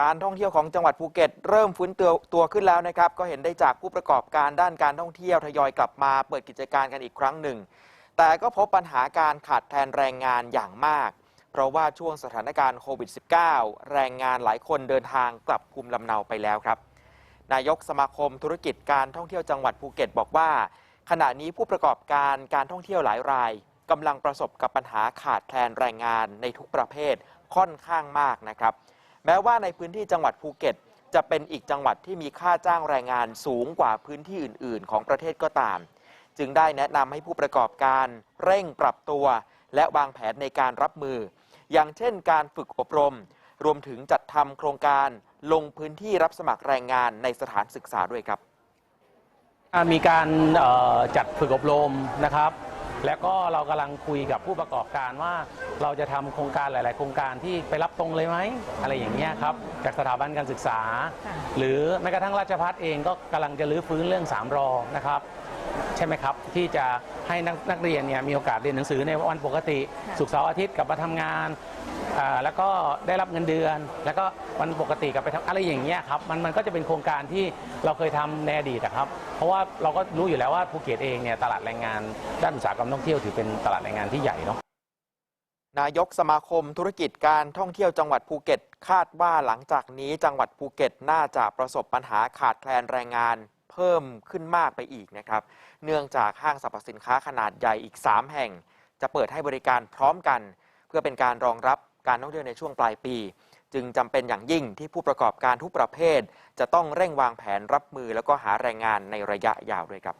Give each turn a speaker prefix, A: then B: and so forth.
A: การท่องเที่ยวของจังหวัดภูเก็ต เริ่มฟื้นตัวตัวขึ้นแล้วนะครับ ก็เห็นได้จากผู้ประกอบการด้านการท่องเที่ยวทยอยกลับมาเปิดกิจการกันอีกครั้งหนึ่ง แต่ก็พบปัญหาการขาดแคลนแรงงานอย่างมาก เพราะว่าช่วงสถานการณ์โควิด -19 แรงงานหลายคนเดินทางกลับภูมิลำเนาไปแล้วครับ นายกสมาคมธุรกิจการท่องเที่ยวจังหวัดภูเก็ตบอกว่า ขณะนี้ผู้ประกอบการการท่องเที่ยวหลายรายกำลังประสบกับปัญหาขาดแคลนแรงงานในทุกประเภทค่อนข้างมากนะครับ แม้ว่าในพื้นที่จังหวัดภูเก็ต จะเป็นอีกจังหวัดที่มีค่าจ้างแรงงานสูงกว่าพื้นที่อื่น ๆ ของประเทศก็ตาม จึงได้แนะนำให้ผู้ประกอบการเร่งปรับตัว และวางแผนในการรับมือ อย่างเช่น การฝึกอบรม รวมถึงจัดทำโครงการลงพื้นที่รับสมัครแรงงานในสถานศึกษาด้วยครับ
B: มีการจัดฝึกอบรมนะครับ แล้วก็เรากำลังคุยกับผู้ประกอบการว่า เราจะทำโครงการหลาย ๆ โครงการที่ไปรับตรงเลยไหมอะไรอย่างเงี้ยครับจากสถาบันการศึกษา
C: ค่ะ
B: หรือแม้กระทั่งราชพัฒเองก็กำลังจะรื้อฟื้นเรื่อง3รอนะครับ ใช่ไหมครับ ที่จะให้นักนักเรียนเนี่ยมีโอกาสเรียนหนังสือในวันปกติ
C: ค่ะ
B: ศุกร์เสาร์อาทิตย์กลับมาทำงานอ่า แล้วก็ได้รับเงินเดือน แล้วก็วันปกติกับไปทำอะไรอย่างเงี้ยครับมันมันก็จะเป็นโครงการที่เราเคยทำในอดีตนะครับ เพราะว่าเราก็รู้อยู่แล้วว่าภูเก็ตเองเนี่ยตลาดแรงงานด้านอุตสาหกรรมท่องเที่ยวถือเป็นตลาดแรงงานที่ใหญ่เนาะ
A: นายกสมาคมธุรกิจการท่องเที่ยวจังหวัดภูเก็ต คาดว่าหลังจากนี้จังหวัดภูเก็ตน่าจะประสบปัญหาขาดแคลนแรงงานเพิ่มขึ้นมากไปอีกนะครับ เนื่องจากห้างสรรพสินค้าขนาดใหญ่อีก 3 แห่ง จะเปิดให้บริการพร้อมกัน เพื่อเป็นการรองรับ การท่องเที่ยวในช่วงปลายปี จึงจำเป็นอย่างยิ่งที่ผู้ประกอบการทุกประเภท จะต้องเร่งวางแผนรับมือแล้วก็หาแรงงานในระยะยาวด้วยครับ